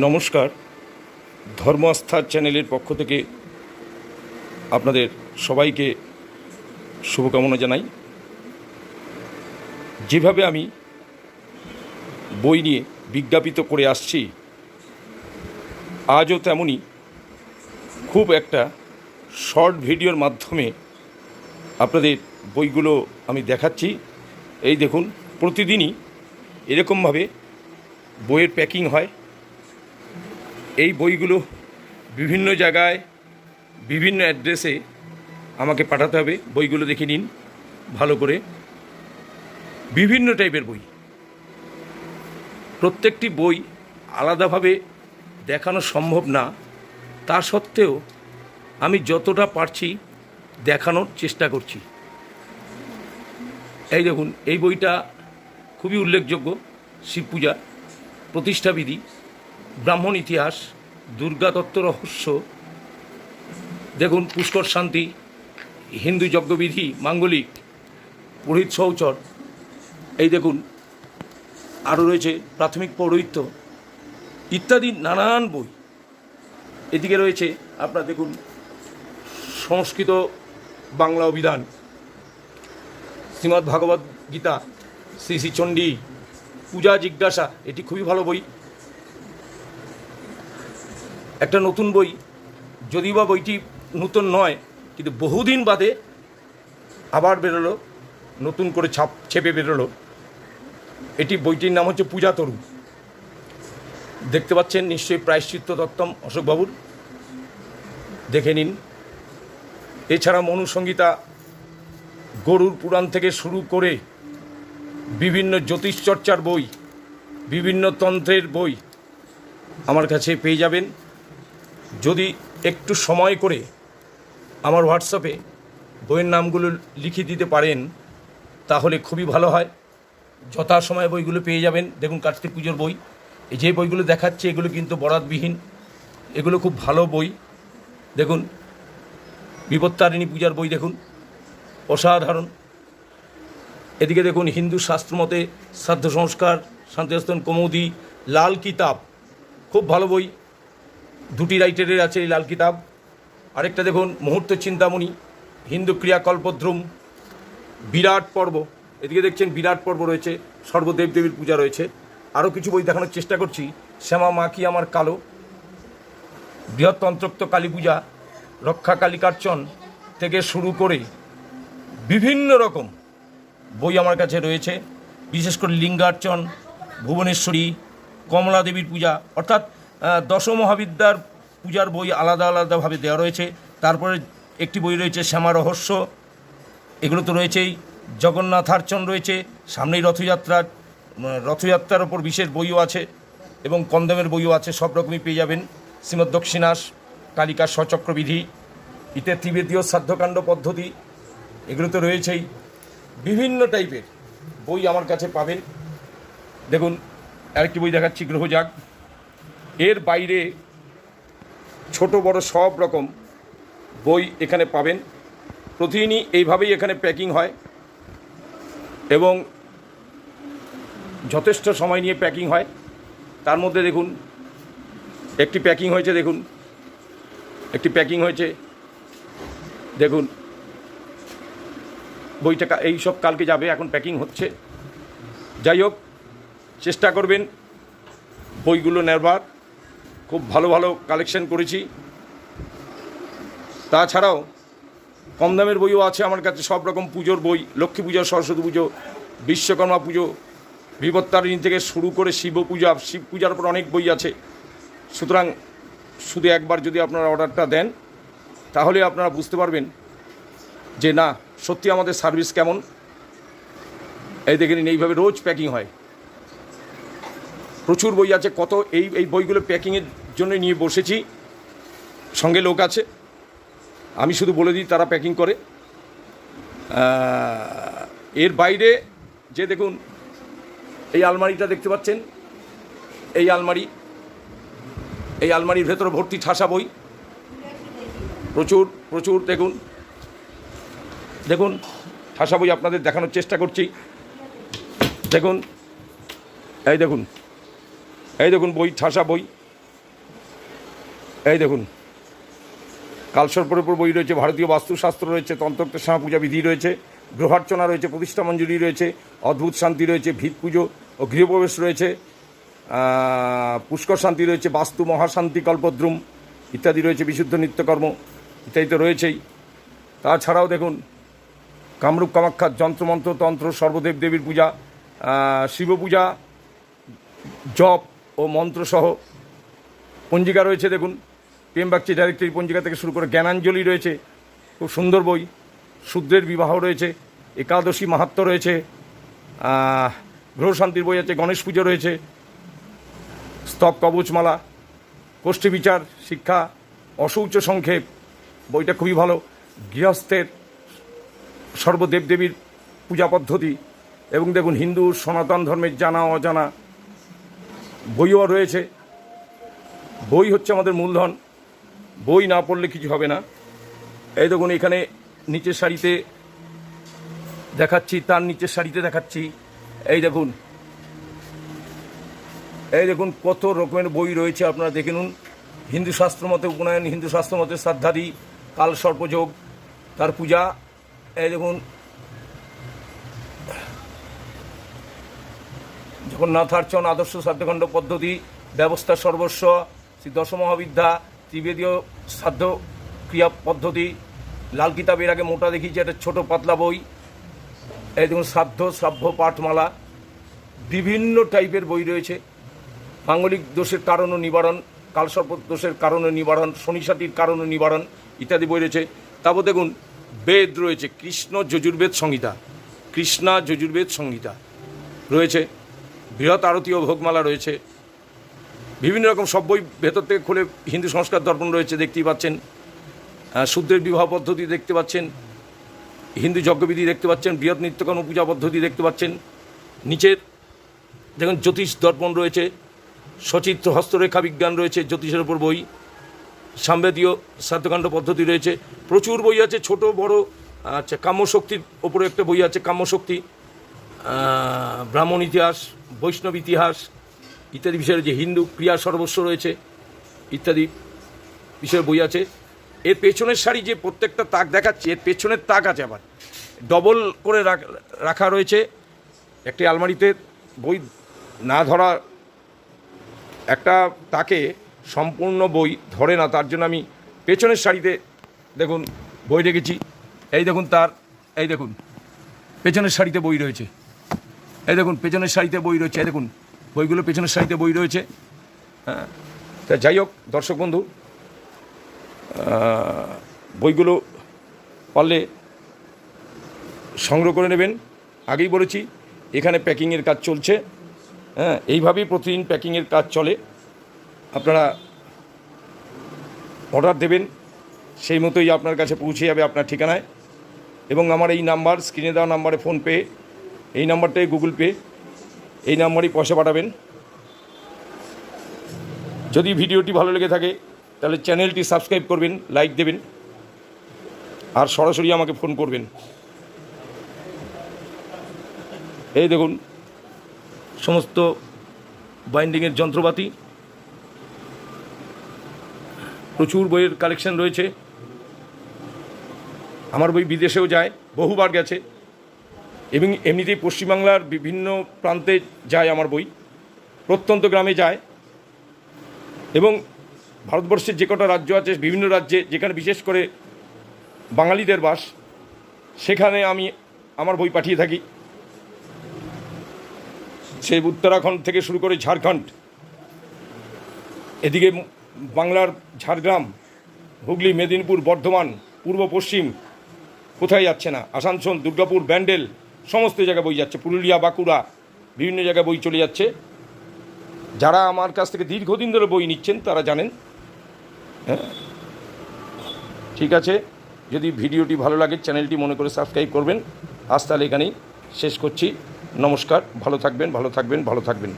নমস্কার। ধর্ম আস্থার চ্যানেলের পক্ষ থেকে আপনাদের সবাইকে শুভকামনা জানাই। যেভাবে আমি বই নিয়ে বিজ্ঞাপিত করে আসছি, আজও তেমনই খুব একটা শর্ট ভিডিওর মাধ্যমে আপনাদের বইগুলো আমি দেখাচ্ছি। এই দেখুন, প্রতিদিনই এরকমভাবে বইয়ের প্যাকিং হয়। এই বইগুলো বিভিন্ন জায়গায়, বিভিন্ন অ্যাড্রেসে আমাকে পাঠাতে হবে। বইগুলো দেখে নিন, ভালো করে। বিভিন্ন টাইপের বই। প্রত্যেকটি বই আলাদাভাবে দেখানো সম্ভব না। তা সত্ত্বেও আমি যতটা পারছি দেখানোর চেষ্টা করছি। এই দেখুন, এই বইটা খুবই উল্লেখযোগ্য। শিব পূজা, প্রতিষ্ঠাবিধি। ব্রাহ্মণ ইতিহাস, দুর্গা তত্ত্ব রহস্য, দেখুন পুষ্কর শান্তি, হিন্দু যজ্ঞবিধি, মাঙ্গলিক, পুরোহিত সৌচর এই দেখুন আরও রয়েছে প্রাথমিক পৌরোহিত্য, ইত্যাদি নানান বই। এদিকে রয়েছে আপনার দেখুন, সংস্কৃত বাংলা অভিধান, শ্রীমদ্ ভাগবত গীতা, শ্রী শ্রী চণ্ডী, পূজা জিজ্ঞাসা, এটি খুবই ভালো বই। একটা নতুন বই, যদিও বা বইটি নতুন নয়, কিন্তু বহুদিন বাদে আবার বেরোলো, নতুন করে ছাপ ছেপে বেরোলো। এটি বইটির নাম হচ্ছে পূজা তরু। দেখতে পাচ্ছেন নিশ্চয়ই প্রায়শ্চিত্ত দত্তম অশোকবাবুর। দেখে নিন। এছাড়া মনুসংগীতা গরুর পুরাণ থেকে শুরু করে বিভিন্ন জ্যোতিষচর্চার বই, বিভিন্ন তন্ত্রের বই আমার কাছে পেয়ে যাবেন। যদি একটু সময় করে আমার হোয়াটসঅ্যাপে বইয়ের নামগুলো লিখে দিতে পারেন, তাহলে খুবই ভালো হয়। যথাসময়ে বইগুলো পেয়ে যাবেন। দেখুন কার্তিক পুজোর বই। যে বইগুলো দেখাচ্ছে, এগুলো কিন্তু বরাতবিহীন। এগুলো খুব ভালো বই। দেখুন, বিপত্তারিণী পূজার বই দেখুন। অসাধারণ। এদিকে দেখুন, হিন্দু শাস্ত্রমতে শ্রাদ্ধ সংস্কার শান্তিস্থান কৌমুদি, লাল কিতাব। খুব ভালো বই। দুটি রাইটারের আছে এই লাল কিতাব। আরেকটা দেখুন, মুহূর্ত চিন্তামণি, হিন্দু ক্রিয়াকল্পদ্রুম, বিরাট পর্ব। এদিকে দেখছেন বিরাট পর্ব রয়েছে, সর্বদেব দেবীর পূজা রয়েছে। আরও কিছু বই দেখানোর চেষ্টা করছি, শ্যামা মা কি আমার কালো? বৃহত্তন্ত্রোক্ত কালী পূজা, রক্ষা কালিকার্চন থেকে শুরু করে বিভিন্ন রকম বই আমার কাছে রয়েছে। বিশেষ করে লিঙ্গার্চন, ভুবনেশ্বরী কমলা দেবীর পূজা, অর্থাৎ আহ, দশ মহাবিদ্যার পূজার বই আলাদা আলাদাভাবে দেওয়া রয়েছে। তারপরে একটি বই রয়েছে শ্যামা রহস্য। এগুলো তো রয়েছেই। জগন্নাথার্চন রয়েছে। সামনেই রথযাত্রা রথযাত্রার ওপর বিশেষ বইও আছে এবং কন্দমের বইও আছে সব রকমই পেয়ে যাবেন। শ্রীমদ দক্ষিণাস কালিকার সচক্রবিধি ইতে ত্রিবেদীয় শ্রাদ্ধকাণ্ড পদ্ধতি এগুলো তো রয়েছেই। বিভিন্ন টাইপের বই আমার কাছে পাবেন। দেখুন আরেকটি বই দেখাচ্ছি গ্রহজাগ। এর বাইরে ছোট বড় সব রকম বই এখানে পাবেন। প্রতিদিনই এইভাবেই এখানে প্যাকিং হয় এবং যথেষ্ট সময় নিয়ে প্যাকিং হয়। তার মধ্যে দেখুন, একটি প্যাকিং হয়েছে, দেখুন, একটি প্যাকিং হয়েছে, দেখুন, বইটা এই সব কালকে যাবে, এখন প্যাকিং হচ্ছে। যাই হোক, চেষ্টা করবেন বইগুলো নেবার। খুব ভালো ভালো কালেকশন করেছি। তাছাড়াও কম দামের বইও আছে আমার কাছে, সব রকম পুজোর বই, লক্ষ্মী পুজো, সরস্বতী পুজো, বিশ্বকর্মা পুজো বিপত্তারিণী থেকে শুরু করে শিব পূজা, শিব পূজার উপর অনেক বই আছে। সুতরাং শুধু একবার যদি আপনারা অর্ডারটা দেন, তাহলে আপনারা বুঝতে পারবেন যে না, সত্যি আমাদের সার্ভিস কেমন। এই দেখে নিন এইভাবে রোজ প্যাকিং হয়। প্রচুর বই আছে, কত এই এই বইগুলো প্যাকিংয়ের জন্য নিয়ে বসেছি। সঙ্গে লোক আছে। আমি শুধু বলে দিই, তারা প্যাকিং করে। এর বাইরে যে দেখুন, এই আলমারিটা দেখতে পাচ্ছেন? এই আলমারি, এই আলমারির ভেতরে ভর্তি ঠাসা বই। প্রচুর প্রচুর দেখুন। দেখুন, ঠাসা বই আপনাদের দেখানোর চেষ্টা করছি। দেখুন, এই দেখুন। এই দেখুন বই, ঠাসা বই। এই দেখুন, কালসর্পের উপর বই রয়েছে, ভারতীয় বাস্তুশাস্ত্র রয়েছে তন্ত্রোক্তের পূজা বিধি রয়েছে, গ্রহার্চনা রয়েছে, প্রতিষ্ঠা মঞ্জুরি রয়েছে, অদ্ভুত শান্তি রয়েছে, ভিত পুজো ও গৃহপ্রবেশ রয়েছে পুষ্কর শান্তি রয়েছে, বাস্তু মহাশান্তি কল্পদ্রুম ইত্যাদি রয়েছে, বিশুদ্ধ নিত্যকর্ম ইত্যাদি তো রয়েছেই। তাছাড়াও দেখুন, কামরূপ কামাখ্যার যন্ত্রমন্ত্র, তন্ত্র, সর্বদেব দেবীর পূজা শিব পূজা জপ ও মন্ত্রসহ পঞ্জিকা রয়েছে, দেখুন। প্রেম বাগচি ডাইরেক্টরি পঞ্জিকা থেকে শুরু করে জ্ঞানাঞ্জলি রয়েছে, খুব সুন্দর বই। শূদ্রের বিবাহ রয়েছে, একাদশী মাহাত্ম রয়েছে গ্রহশান্তির বই আছে, গণেশ পুজো রয়েছে, স্তব কবচমালা, কোষ্ঠী বিচার, শিক্ষা অশৌচ সংক্ষেপ, বইটা খুবই ভালো। গৃহস্থের সর্বদেবদেবীর পূজা পদ্ধতি, এবং দেখুন হিন্দু, সনাতন ধর্মের জানা অজানা বইও রয়েছে। বই হচ্ছে আমাদের মূলধন। বই না পড়লে কিছু হবে না। এই দেখুন, এখানে নিচের শাড়িতে দেখাচ্ছি, তার নিচের শাড়িতে দেখাচ্ছি। এই দেখুন এই দেখুন কত রকমের বই রয়েছে, আপনারা দেখে নিন। হিন্দু শাস্ত্র মতে উপনয়ন, হিন্দু শাস্ত্র মতে শ্রাদ্ধাদি, কাল সর্পযোগ, তার পূজা। এই দেখুন জগন্নাথার্চন আদর্শ শ্রাদ্ধখণ্ড পদ্ধতি, ব্যবস্থা সর্বস্ব, শ্রী দশমহাবিদ্যা, ত্রিবেদীয় শ্রাদ্ধ ক্রিয়া পদ্ধতি। লাল কিতাবের আগে মোটা দেখিয়েছে, একটা ছোট পাতলা বই। এই দেখুন শ্রাদ্ধ শ্রাব্য পাঠমালা। বিভিন্ন টাইপের বই রয়েছে। মাঙ্গলিক দোষের কারণ ও নিবারণ, কালসর্প দোষের কারণ ও নিবারণ শনিসাতির কারণ ও নিবারণ ইত্যাদি বই রয়েছে। তারপর দেখুন, বেদ রয়েছে, কৃষ্ণ যজুর্বেদ সংহিতা। কৃষ্ণা যজুর্বেদ সংহিতা রয়েছে। বৃহৎ আরতি ও ভোগমালা রয়েছে। বিভিন্ন রকম সব বই ভেতর থেকে খুলে হিন্দু সংস্কার দর্পণ রয়েছে, দেখতেই পাচ্ছেন। শূদ্রের বিবাহ পদ্ধতি দেখতে পাচ্ছেন। হিন্দু যজ্ঞবিধি দেখতে পাচ্ছেন, বৃহৎ নিত্যকর্ম পূজা পদ্ধতি দেখতে পাচ্ছেন। নিচের দেখুন জ্যোতিষ দর্পণ রয়েছে, সচিত্র হস্তরেখা বিজ্ঞান রয়েছে, জ্যোতিষের উপর বই সাম্বেদীয় শ্রাদ্ধকাণ্ড পদ্ধতি রয়েছে। প্রচুর বই আছে, ছোট, বড় আচ্ছা কাম্যশক্তির ওপরে একটা বই আছে, কাম্যশক্তি ব্রাহ্মণ ইতিহাস বৈষ্ণব ইতিহাস, ইত্যাদি বিষয়ে যে হিন্দু ক্রিয়া সর্বস্ব রয়েছে, ইত্যাদি বিষয়ে বই আছে। এর পেছনের শাড়ি যে প্রত্যেকটা তাক দেখাচ্ছে, এর পেছনের তাক আছে আবার। ডবল করে রাখ- রয়েছে একটি আলমারিতে বই না ধরা একটা তাকে সম্পূর্ণ বই ধরে না, তার জন্য আমি পেছনের শাড়িতে দেখুন বই রেখেছি। এই দেখুন তার, এই দেখুন, পেছনের শাড়িতে বই রয়েছে। এই দেখুন, পেছনের শাড়িতে বই রয়েছে, এই দেখুন, বইগুলো পেছনের শাড়িতে বই রয়েছে। হ্যাঁ তা যাই হোক, দর্শক বন্ধু বইগুলো পারলে সংগ্রহ করে নেবেন। আগেই বলেছি, এখানে প্যাকিংয়ের কাজ চলছে। হ্যাঁ এইভাবেই প্রতিদিন প্যাকিংয়ের কাজ চলে। আপনারা অর্ডার দেবেন, সেই মতোই আপনার কাছে পৌঁছে যাবে আপনার ঠিকানায়। এবং আমার এই নাম্বার, স্ক্রিনে দেওয়া নাম্বারে ফোন ফোনপে এই নাম্বারটাই গুগল পে, এই নাম্বারেই পয়সা পাঠাবেন। যদি ভিডিওটি ভালো লেগে থাকে, তাহলে চ্যানেলটি সাবস্ক্রাইব করবেন, লাইক দেবেন, আর সরাসরি আমাকে ফোন করবেন। এই দেখুন, সমস্ত বাইন্ডিংয়ের যন্ত্রপাতি, প্রচুর বইয়ের কালেকশন রয়েছে। আমার বই বিদেশেও যায়, বহুবার গেছে। এবং এমনিতেই পশ্চিমবাংলার বিভিন্ন প্রান্তে যায় আমার বই, প্রত্যন্ত গ্রামে যায়। এবং ভারতবর্ষের যে কটা রাজ্য আছে, বিভিন্ন রাজ্যে, যেখানে বিশেষ করে বাঙালিদের বাস, সেখানে আমি আমার বই পাঠিয়ে থাকি। সেই উত্তরাখণ্ড থেকে শুরু করে ঝাড়খণ্ড। এদিকে বাংলার ঝাড়গ্রাম, হুগলি, মেদিনীপুর, বর্ধমান, পূর্ব পশ্চিম, কোথায় যাচ্ছে না? আসানসোল, দুর্গাপুর, ব্যান্ডেল সমস্ত জায়গায় বই যাচ্ছে। পুরুলিয়া, বাঁকুড়া, বিভিন্ন জায়গায় বই চলে যাচ্ছে। যারা আমার কাছ থেকে দীর্ঘদিন ধরে বই নিচ্ছেন, তারা জানেন। হ্যাঁ? ঠিক আছে? যদি ভিডিওটি ভালো লাগে, চ্যানেলটি মনে করে সাবস্ক্রাইব করবেন। আজ তাহলে এখানেই শেষ করছি। নমস্কার। ভালো থাকবেন ভালো থাকবেন ভালো থাকবেন।